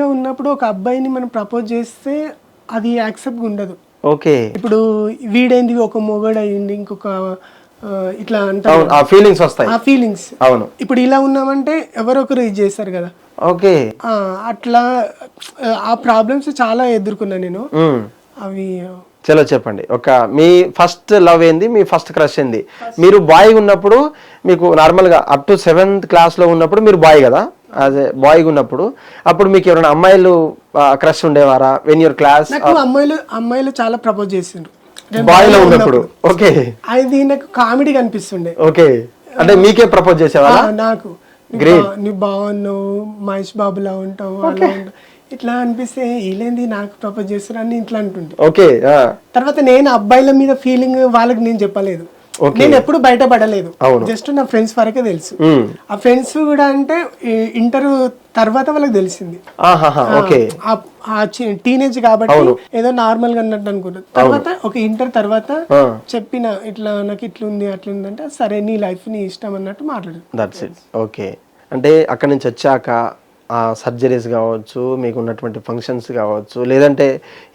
సింగిల్గా ఉన్నప్పుడు ఒక అబ్బాయిని మనం ప్రపోజ్ చేస్తే అది యాక్సెప్ట్ ఉండదు. ఓకే. ఇప్పుడు వీడైంది ఒక మొగడు అయ్యింది ఇంకొక ఇట్లా అంటారు అవును ఆ ఫీలింగ్స్ వస్తాయి. ఆ ఫీలింగ్స్ అవును. ఇప్పుడు ఇలా ఉన్నామంటే ఎవరో ఒకరు ఇది చేస్తారు కదా. ఓకే. అట్లా ఆ ప్రాబ్లమ్స్ చాలా ఎదుర్కొన్నా నేను. అవి చలో చెప్పండి. ఒక మీ ఫస్ట్ లవ్ ఏంది మీ ఫస్ట్ క్రష్ ఏంది? మీరు బాయ్ ఉన్నప్పుడు మీకు నార్మల్గా అప్ టు సెవెంత్ క్లాస్లో ఉన్నప్పుడు మీరు బాయ్ కదా? అదే బాయ్ ఉన్నప్పుడు అప్పుడు మీకు ఎవరైనా అమ్మాయిలు క్రష్ ఉండేవారా? వెన్ యువర్ క్లాస్ నాకు అమ్మాయిలు అమ్మాయిలు చాలా ప్రపోజ్ చేసిండ్రు. బాయ్లో ఉన్నప్పుడు. ఓకే అది నాకు కామెడీ కనిపిస్తుండే. ఓకే అంటే మీకే ప్రపోజ్ చేసేవారా నాకు. నువ్వు బాగున్నావు మహేష్ బాబులా ఉంటావు అలా ఉంటావు. ఇట్లా అనిపిస్తే వీళ్ళేంది నాకు ప్రపోజ్ చేస్తారు అని ఇట్లా అంటుండే. ఓకే తర్వాత నేను అబ్బాయిల మీద ఫీలింగ్ వాళ్ళకి నేను చెప్పలేదు. నేను ఎప్పుడు బయటపడలేదు. జస్ట్ నా ఫ్రెండ్స్ వరకే తెలుసు. ఆ ఫ్రెండ్స్ కూడా అంటే ఇంటర్ తర్వాత వాళ్ళకి తెలిసింది. టీనేజ్ కాబట్టి ఏదో నార్మల్గా అన్నట్టు అనుకున్నాను తర్వాత ఒక ఇంటర్ తర్వాత. చెప్పిన ఇట్లా నాకు ఇట్లా ఉంది అట్లా ఉంది అంటే సరే నీ లైఫ్ నీ ఇష్టం అన్నట్టు మాట్లాడు ఓకే అంటే అక్కడి నుంచి వచ్చాక సర్జరీస్ కావచ్చు మీకు ఉన్నటువంటి ఫంక్షన్స్ కావచ్చు లేదంటే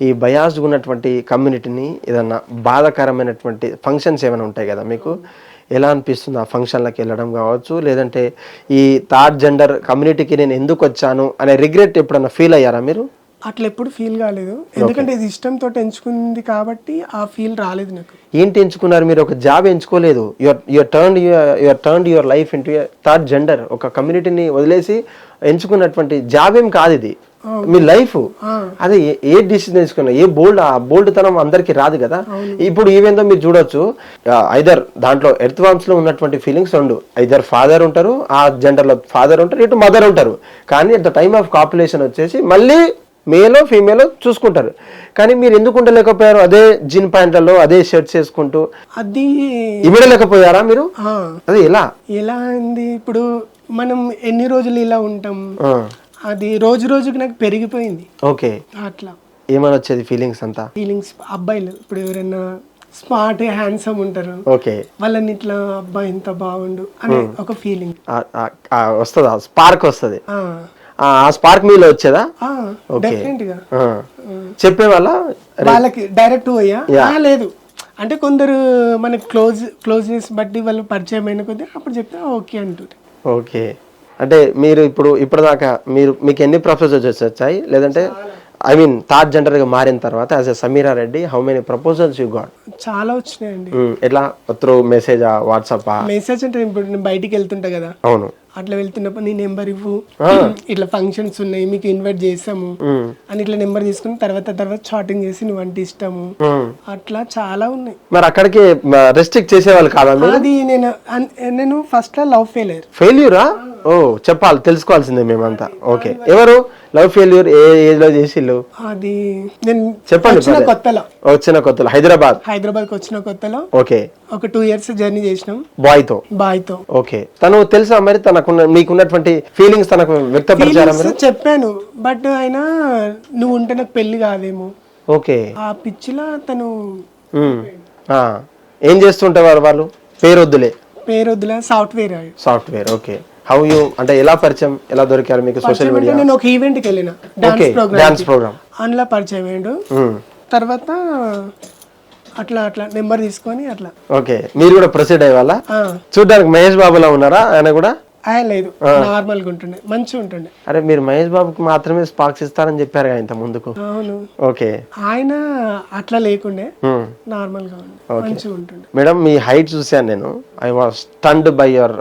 ఈ బయాస్డ్ ఉన్నటువంటి కమ్యూనిటీని ఏదన్నా బాధాకరమైనటువంటి ఫంక్షన్స్ ఏమైనా ఉంటాయి కదా మీకు? ఎలా అనిపిస్తుంది ఆ ఫంక్షన్లకు వెళ్ళడం కావచ్చు లేదంటే ఈ థర్డ్ జెండర్ కమ్యూనిటీకి నేను ఎందుకు వచ్చాను అనే రిగ్రెట్ ఎప్పుడన్నా ఫీల్ అయ్యారా మీరు? అట్లా ఎప్పుడు ఫీల్ కాలేదు ఎందుకంటే ఇది ఇష్టంతో ఎంచుకుంది కాబట్టి ఆ ఫీల్ రాలేదు నాకు. ఏంటి ఎంచుకున్నారు మీరు? ఒక job ఎంచుకోలేదు. Your your turn your turn your life into third gender ఒక కమ్యూనిటీని వదిలేసి ఎంచుకున్నటువంటి జాబ్ ఏం కాదు ఇది. మీ లైఫ్ అదే ఏ- డిసిజన్ ఎంచుకున్నా ఏ బోల్డ్ ఆ బోల్డ్ తనం అందరికి రాదు కదా? ఇప్పుడు ఈవెందో మీరు చూడొచ్చు. ఐదర్ దాంట్లో ఎర్త్ వామ్స్లో ఉన్నటువంటి ఫీలింగ్స్ రెండు. ఐదర్ ఫాదర్ ఉంటారు ఆ జెండర్లో ఫాదర్ ఉంటారు ఇటు మదర్ ఉంటారు. కానీ at the time of copulation వచ్చేసి మళ్ళీ మేలో ఫీమేల్ చూసుకుంటారు. కానీ మీరు ఎందుకు ఉండలేకపోయారు? అదే జీన్ ప్యాంట్లలో అదే షర్ట్స్ వేసుకుంటూ? అది ఇమిడలేకపోయారా మీరు? అది ఎలా? ఎలా ఉంది ఇప్పుడు మనం ఎన్ని రోజులు ఇలా ఉంటాం? అది రోజు రోజుకి నాకు పెరిగిపోయింది. ఓకే. అట్లా. ఏమని వచ్చేది ఫీలింగ్స్ అంతా? ఫీలింగ్స్ అబ్బాయిలు. ఇప్పుడు ఎవరైనా స్మార్ట్ హ్యాండ్సమ్ ఉంటారు. ఓకే. వాళ్ళని ఇట్లా అబ్బాయి ఎంత బాగుండు అనే ఒక ఫీలింగ్. వస్తుందా? స్పార్క్ వస్తుంది. ఆ స్పార్క్ మీలో వచ్చేదా? ఓకే. చెప్పేవాళ్ళ? వాళ్ళకి డైరెక్ట్ ఆ, లేదు. అంటే కొందరు మనకి క్లోజ్ క్లోజ్నెస్ బట్టి వాళ్ళు పరిచయం అయిన కొద్దీ అప్పుడు చెప్తే ఓకే అంటుంది ఓకే. అంటే మీరు ఇప్పుడు ఇప్పటిదాకా మీరు మీకు ఎన్ని ప్రపోజల్స్ వచ్చాయి లేదంటే ఐ మీన్ థర్డ్ జెండర్గా మారిన తర్వాత as a Sameera Reddy how many proposals you got చాలా వచ్చినాయండి. ఎట్లా? త్రూ మెసేజా వాట్సాపా మెసేజ్ అంటే ఇప్పుడు నేను బయటికి వెళ్తుంటా కదా. అవును. అట్లా వెళ్తున్నప్పుడు నీ నెంబర్ ఇవ్వు. ఇట్లా ఫంక్షన్స్ ఉన్నాయి మీకు ఇన్వైట్ చేసాము అని ఇట్లా నెంబర్ తీసుకుని తర్వాత తర్వాత చాటింగ్ చేసి నువ్వు అంటే ఇష్టము. అట్లా చాలా ఉన్నాయి. మరి అక్కడికి రెస్ట్రిక్ట్ చేసేవాళ్ళు కాదా అది నేను నేను ఫస్ట్ లవ్ ఫెయిలియర్ ఫెయిల్యూరా ఓ చెప్పాలి తెలుసుకోవాల్సిందే మేమంతా. ఓకే. ఎవరు? లవ్ ఫెయిల్యూర్ ఏ ఏజ్లో చేసిల్లు? అది నేను చెప్పండి వచ్చిన. కొత్తలో. వచ్చిన కొత్తలో హైదరాబాద్? హైదరాబాద్కి వచ్చిన కొత్తలో ఓకే. ఒక టూ ఇయర్స్ జర్నీ చేసినాం. బాయ్తో బాయ్తో. ఓకే. తను తెలుసా మరి తనకున్న మీకున్నటువంటి ఫీలింగ్స్ తనకు వ్యక్తపరిచారా మీరు? చెప్పాను బట్ ఆయన నువ్వు ఉంటే నాకు పెళ్ళి కాదేమో. ఓకే. ఆ పిచ్చిలా తను. ఏం చేస్తుంటేవారు వాళ్ళు? పేరు వద్దులే పేరు వద్దులే software software okay. How you అంటే ఎలా పరిచయం ఎలా దొరికారు మీకు సోషల్ మీడియా నేను ఒక ఈవెంట్కి వెళ్ళిన okay dance programme dance programme అందులో పరిచయం అయ్యాడు తర్వాత అట్లా అట్లా నెంబర్ తీసుకొని అట్లా. ఓకే మీరు కూడా ప్రొసీడ్ అయ్యే వాళ్ళ ఆ, చూడడానికి మహేష్ బాబులా ఉన్నారా? ఆయన కూడా? లేదు. నార్మల్గా ఉంటుండే. మంచిగా ఉంటుండే. అరే మీరు మహేష్ బాబుకి మాత్రమే స్పార్క్స్ ఇస్తారని చెప్పారు ఇంత ముందుకు. అవును. ఓకే. ఆయన అట్లా లేకుండే. నార్మల్గా మంచిగా ఉంటుండే. మేడం మీ హైట్ చూశాను నేను. I was stunned by your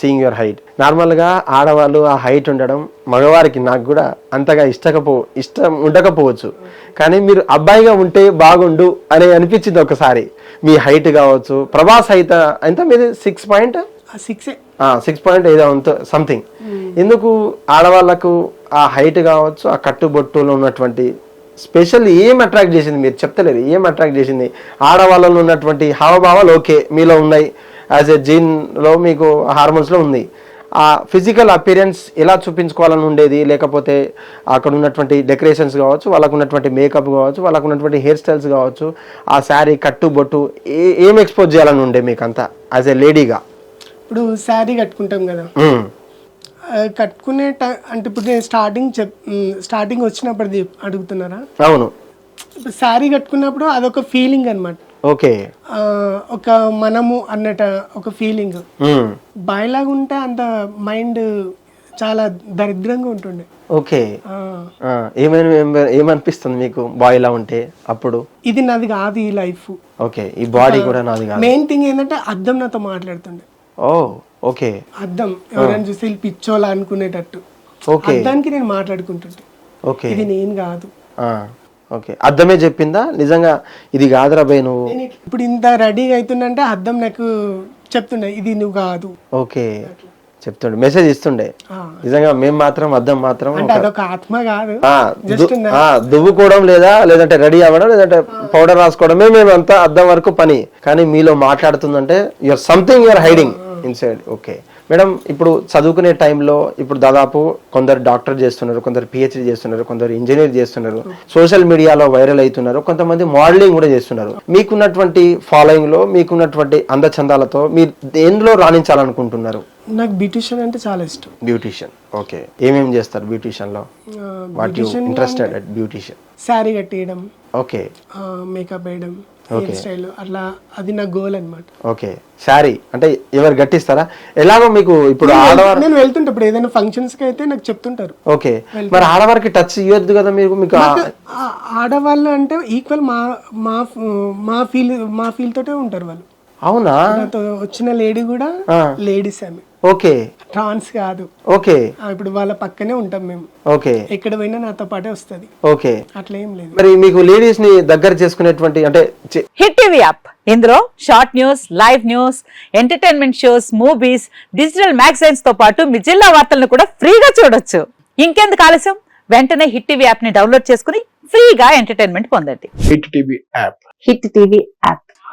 seeing your height నార్మల్గా ఆడవాళ్ళు ఆ హైట్ ఉండడం మగవారికి నాకు కూడా అంతగా ఇష్టకపో ఇష్టం ఉండకపోవచ్చు. కానీ మీరు అబ్బాయిగా ఉంటే బాగుండు అని అనిపించింది ఒకసారి. మీ హైట్ కావచ్చు. ప్రభాస్ హైట్ ఎంత? మీది సిక్స్ పాయింట్ సిక్సే సిక్స్ పాయింట్ ఏదో అంత సంథింగ్ ఎందుకు ఆడవాళ్ళకు ఆ హైట్ కావచ్చు ఆ కట్టుబొట్టులో ఉన్నటువంటి స్పెషల్ ఏం అట్రాక్ట్ చేసింది మీరు చెప్తలేదు. ఏం అట్రాక్ట్ చేసింది? ఆడవాళ్ళలో ఉన్నటువంటి హావభావాలు ఓకే మీలో ఉన్నాయి. యాజ్ ఎ జీన్లో మీకు హార్మోన్స్లో ఉంది. ఆ ఫిజికల్ అపిరియన్స్ ఎలా చూపించుకోవాలని ఉండేది? లేకపోతే అక్కడ ఉన్నటువంటి డెకరేషన్స్ కావచ్చు వాళ్ళకు ఉన్నటువంటి మేకప్ కావచ్చు వాళ్ళకు ఉన్నటువంటి హెయిర్ స్టైల్స్ కావచ్చు ఆ శారీ కట్టు బొట్టు ఏ ఏం ఎక్స్పోజ్ చేయాలని ఉండే మీకు అంతా యాజ్ ఎ లేడీగా ఇప్పుడు శారీ కట్టుకుంటాం కదా. కట్టుకునే అంటే ఇప్పుడు నేను స్టార్టింగ్ చెప్ స్టార్టింగ్ వచ్చినప్పుడు అడుగుతున్నారా? అవును. ఇప్పుడు శారీ కట్టుకున్నప్పుడు అదొక ఫీలింగ్ అనమాట ఓకే. ఒక మనము అన్నట ఒక ఫీలింగ్. బాయ్లాగా ఉంటే అంత మైండ్ చాలా దరిద్రంగా ఉంటుండే. ఓకే. ఏమైనా ఏమ- ఏమనిపిస్తుంది మీకు బాయ్ ఉంటే అప్పుడు? ఇది నాది కాదు ఈ లైఫ్. ఓకే. ఈ బాడీ కూడా నాది కాదు. మెయిన్ థింగ్ ఏంటంటే అద్దం నాతో మాట్లాడుతుండే. Oh okay. అద్దం ఎవరైనా చూసి వీళ్ళు పిచ్చోలా అనుకునేటట్టు. ఓకే. అద్దానికి నేను మాట్లాడుకుంటుంటే. ఓకే. ఇది నేను కాదు. ఆ, ఓకే. అర్థమే చెప్పిందా? నిజంగా ఇది కాదురా బై నువ్వు. నేను ఇప్పుడు ఇంత రెడీగా అవుతుందంటే అద్దం నాకు చెప్తుండే ఇది నువ్వు కాదు. ఓకే. చెప్తుండే. మెసేజ్ ఇస్తుండే. ఆ. నిజంగా మేము మాత్రం అర్థం మాత్రం అంటే అదొక ఆత్మ కాదు. ఆ, దువ్వుకోవడం లేదా లేదంటే రెడీ అవ్వడం లేదంటే పౌడర్ రాసుకోవడమే మేము అంతా అర్థం వరకు పని. కానీ మీలో మాట్లాడుతుందంటే your something your hiding inside okay madam ఇప్పుడు చదువుకునే టైంలో ఇప్పుడు దాదాపు కొందరు డాక్టర్ చేస్తున్నారు కొందరు పిహెచ్డి చేస్తున్నారు కొందరు ఇంజనీర్ చేస్తున్నారు సోషల్ మీడియాలో వైరల్ అవుతున్నారు కొంతమంది మోడలింగ్ కూడా చేస్తున్నారు. మీకున్నటువంటి ఫాలోయింగ్లో మీకున్నటువంటి అందచందాలతో మీరు దేనిలో రాణించాలనుకుంటున్నారు? నాకు బ్యూటిషియన్ అంటే చాలా ఇష్టం. బ్యూటిషియన్ ఓకే ఏమేమి చేస్తారు బ్యూటిషియన్లో? What you interested at beautician sari కట్టేయడం okay makeup వేయడం. స్టైల్ అట్లా అది నా గోల్ అనమాట ఓకే. శారీ అంటే ఎవరు గట్టిస్తారా? ఎలాగో మీకు ఇప్పుడు ఆడవారు నేను వెళ్తుంటే ఇప్పుడు ఏదైనా ఫంక్షన్స్కి అయితే నాకు చెప్తుంటారు. ఓకే. మరి ఆడవారికి టచ్ ఇవ్వద్దు కదా మీకు? మీకు ఆడవాళ్ళు అంటే ఈక్వల్ మా మా మా ఫీల్ మా ఫీల్ తోటే ఉంటారు వాళ్ళు. అవునా? నాతో వచ్చిన లేడీ కూడా లేడీస్ ఆమె. ఓకే. ట్రాన్స్ కాదు. ఓకే. ఇప్పుడు వాళ్ళ పక్కనే ఉంటాం మేము. ఓకే. ఎక్కడ పోయినా నాతో పాటే వస్తుంది. ఓకే. అట్లా ఏం లేదు. మరి మీకు లేడీస్ని దగ్గర చేసుకునేటువంటి అంటే హిట్ టీవీ యాప్. ఇందులో short news live news entertainment shows movies digital మ్యాగజైన్స్తో పాటు మీ జిల్లా వార్తలను కూడా ఫ్రీగా చూడొచ్చు. ఇంకెందుకు ఆలస్యం? వెంటనే హిట్ టీవీ యాప్ని డౌన్లోడ్ చేసుకుని ఫ్రీగా ఎంటర్టైన్మెంట్ పొందండి. Hit TV app. Hit TV app.